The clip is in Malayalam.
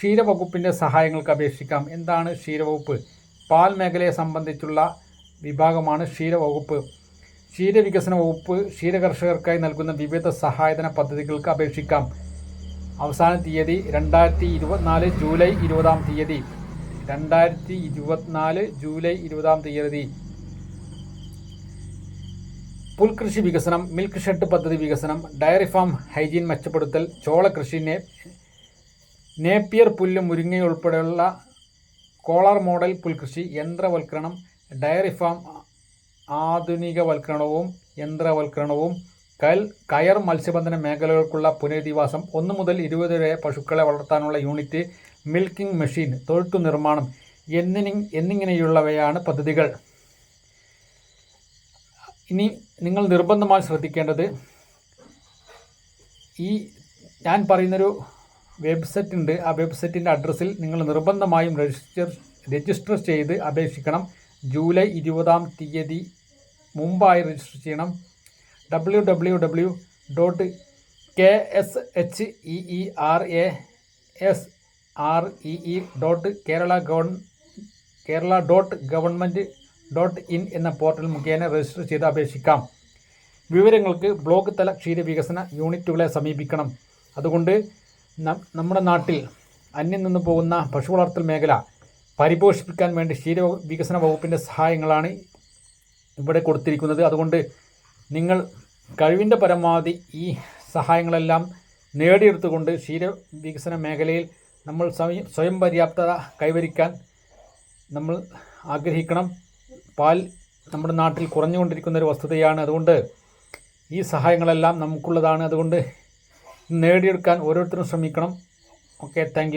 ക്ഷീരവകുപ്പിന്റെ സഹായങ്ങൾക്ക് അപേക്ഷിക്കാം. എന്താണ് ക്ഷീരവകുപ്പ്? പാൽ മേഖലയെ സംബന്ധിച്ചുള്ള വിഭാഗമാണ് ക്ഷീരവകുപ്പ്. ക്ഷീരവികസന വകുപ്പ് ക്ഷീരകർഷകർക്കായി നൽകുന്ന വിവിധ സഹായധന പദ്ധതികൾക്ക് അപേക്ഷിക്കാം. അവസാന തീയതി രണ്ടായിരത്തി ഇരുപത്തിനാല് ജൂലൈ ഇരുപതാം തീയതി. രണ്ടായിരത്തി ഇരുപത്തിനാല് ജൂലൈ ഇരുപതാം തീയതി. പുൽകൃഷി വികസനം മിൽക്ക് ഷെഡ് പദ്ധതി വികസനം ഡയറി ഫാം ഹൈജീൻ മെച്ചപ്പെടുത്തൽ ചോള കൃഷി നേ നേപ്പിയർ പുല്ല് മുരിങ്ങ ഉൾപ്പെടെയുള്ള കോളർ മോഡൽ പുൽകൃഷി യന്ത്രവൽക്കരണം ഡയറി ഫാം ആധുനികവൽക്കരണവും യന്ത്രവൽക്കരണവും കൽ കയർ മത്സ്യബന്ധന മേഖലകൾക്കുള്ള പുനരധിവാസം ഒന്ന് മുതൽ ഇരുപത് വരെ പശുക്കളെ വളർത്താനുള്ള യൂണിറ്റ് മിൽക്കിംഗ് മെഷീൻ തൊഴുത്തു നിർമ്മാണം എന്നിനി എന്നിങ്ങനെയുള്ളവയാണ് പദ്ധതികൾ. ഇനി നിങ്ങൾ നിർബന്ധമായി ശ്രദ്ധിക്കേണ്ടത് ഈ ഞാൻ പറയുന്നൊരു വെബ്സൈറ്റ് ഉണ്ട് ആ വെബ്സൈറ്റിന്റെ അഡ്രസ്സിൽ നിങ്ങൾ നിർബന്ധമായും രജിസ്റ്റർ രജിസ്റ്റർ ചെയ്ത് അപേക്ഷിക്കണം. ജൂലൈ ഇരുപതാം തീയതി മുമ്പായി രജിസ്റ്റർ ചെയ്യണം. W W W dot K S H E E R A S R E E dot Kerala govern Kerala dot government dot in എന്ന പോർട്ടൽ മുഖേന രജിസ്റ്റർ ചെയ്ത് അപേക്ഷിക്കാം. വിവരങ്ങൾക്ക് ബ്ലോക്ക് തല ക്ഷീരവികസന യൂണിറ്റുകളെ സമീപിക്കണം. അതുകൊണ്ട് നമ്മുടെ നാട്ടിൽ അന്യം നിന്ന് പോകുന്ന പശു വളർത്തൽ മേഖല പരിപോഷിപ്പിക്കാൻ വേണ്ടി ക്ഷീര വികസന വകുപ്പിന്റെ സഹായങ്ങളാണ് ഇവിടെ കൊടുത്തിരിക്കുന്നത്. അതുകൊണ്ട് നിങ്ങൾ കഴിവിന്റെ പരമാവധി ഈ സഹായങ്ങളെല്ലാം നേടിയെടുത്തുകൊണ്ട് ക്ഷീര വികസന മേഖലയിൽ നമ്മൾ സ്വയം സ്വയം പര്യാപ്തത കൈവരിക്കാൻ നമ്മൾ ആഗ്രഹിക്കണം. പാൽ നമ്മുടെ നാട്ടിൽ കുറഞ്ഞുകൊണ്ടിരിക്കുന്ന ഒരു വസ്തുതയാണ്. അതുകൊണ്ട് ഈ സഹായങ്ങളെല്ലാം നമുക്കുള്ളതാണ്. അതുകൊണ്ട് നേടിയെടുക്കാൻ ഓരോരുത്തരും ശ്രമിക്കണം. Okay thank